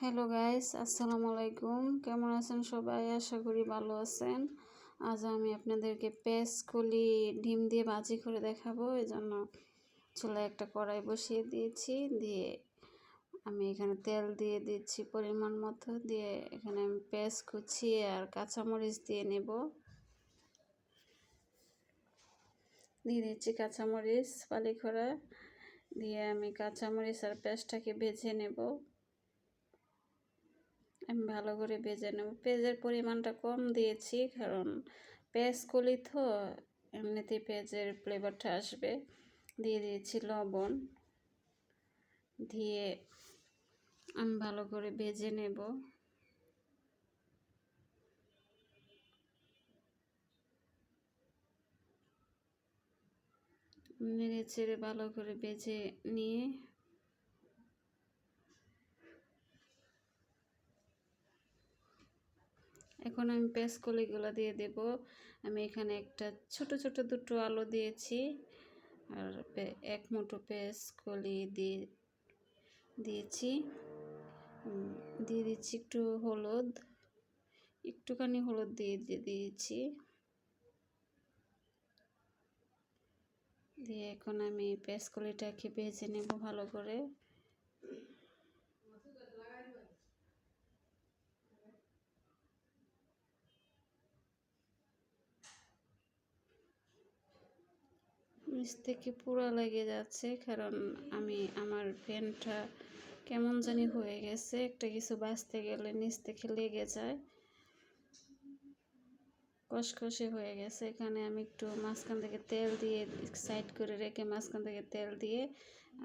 Hello guys আসসালামু আলাইকুম কেমন আছেন সবাই? আশা করি ভালো আছেন। আজ আমি আপনাদেরকে পেঁয়াজ, কলি, ডিম দিয়ে ভাজি করে দেখাবো। এই জন্য চুলে একটা কড়াই বসিয়ে দিয়েছি। দিয়ে আমি এখানে তেল দিয়ে দিচ্ছি পরিমাণ মতো। দিয়ে এখানে আমি পেঁয়াজ কুচিয়ে আর কাঁচামরিচ দিয়ে নেব। দিয়ে দিচ্ছি কাঁচামরিচ পালি করা দিয়ে আমি কাঁচামরিচ আর পেঁয়াজটাকে ভেজে নেব। আমি ভালো করে ভেজে নেব। পেঁয়াজের পরিমাণটা কম দিয়েছি, কারণ পেঁয়াজ কলি তো এমনিতেই পেঁয়াজের ফ্লেভারটা আসবে। দিয়ে দিয়েছি লবণ। দিয়ে আমি ভালো করে ভেজে নেব। নেড়ে চেড়ে ভালো করে ভেজে নিয়ে এখন আমি পেঁয়াজ কলিগুলো দিয়ে দেব। আমি এখানে একটা ছোট ছোট দুটো আলু দিয়েছি। আর এক মুঠো পেঁয়াজ কলি দিয়ে, দিয়েছি। দিয়ে দিচ্ছি একটু হলুদ। একটুখানি হলুদ দিয়ে দিয়ে দিয়েছি। দিয়ে এখন আমি পেঁয়াজ কলিটাকে ভেজে নেব ভালো করে। নিচ থেকে পুরা লেগে যাচ্ছে। কারণ আমি, আমার পেনটা কেমন জানি হয়ে গেছে। একটা কিছু বাঁচতে গেলে নিচ থেকে লেগে যায়। কষকষে হয়ে গেছে। এখানে আমি একটু মাঝখান থেকে তেল দিয়ে সাইড করে রেখে মাঝখান থেকে তেল দিয়ে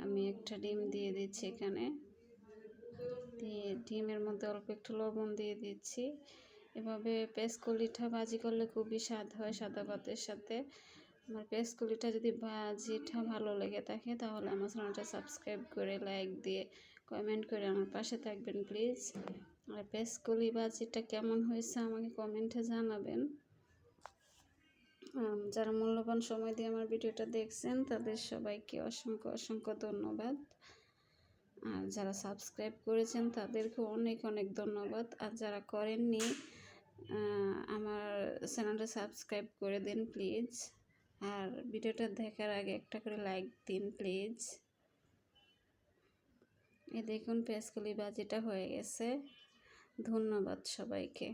আমি একটা ডিম দিয়ে দিচ্ছি এখানে। দিয়ে ডিমের মধ্যে অল্প একটু লবণ দিয়ে দিচ্ছি। এভাবে পেস্কলিটা ভাজি করলে খুবই স্বাদ হয় সাদা ভাতের সাথে। আমার পেজগুলিটা যদি বাজিটা ভালো লেগে থাকে, তাহলে আমার চ্যানেলটা সাবস্ক্রাইব করে, লাইক দিয়ে কমেন্ট করে আমার পাশে থাকবেন, প্লিজ। আর পেজগুলি বাজিটা কেমন হয়েছে আমাকে কমেন্টে জানাবেন। যারা মূল্যবান সময় দিয়ে আমার ভিডিওটা দেখছেন, তাদের সবাইকে অসংখ্য অসংখ্য ধন্যবাদ। আর যারা সাবস্ক্রাইব করেছেন, তাদেরকে অনেক অনেক ধন্যবাদ। আর যারা করেননি আমার চ্যানেলটা সাবস্ক্রাইব করে দিন, প্লিজ। আর ভিডিওটা দেখার আগে একটা করে লাইক দিন, প্লিজ। এ দেখুন, পেঁয়াজকলি বাজিটা হয়ে গেছে। ধন্যবাদ সবাইকে।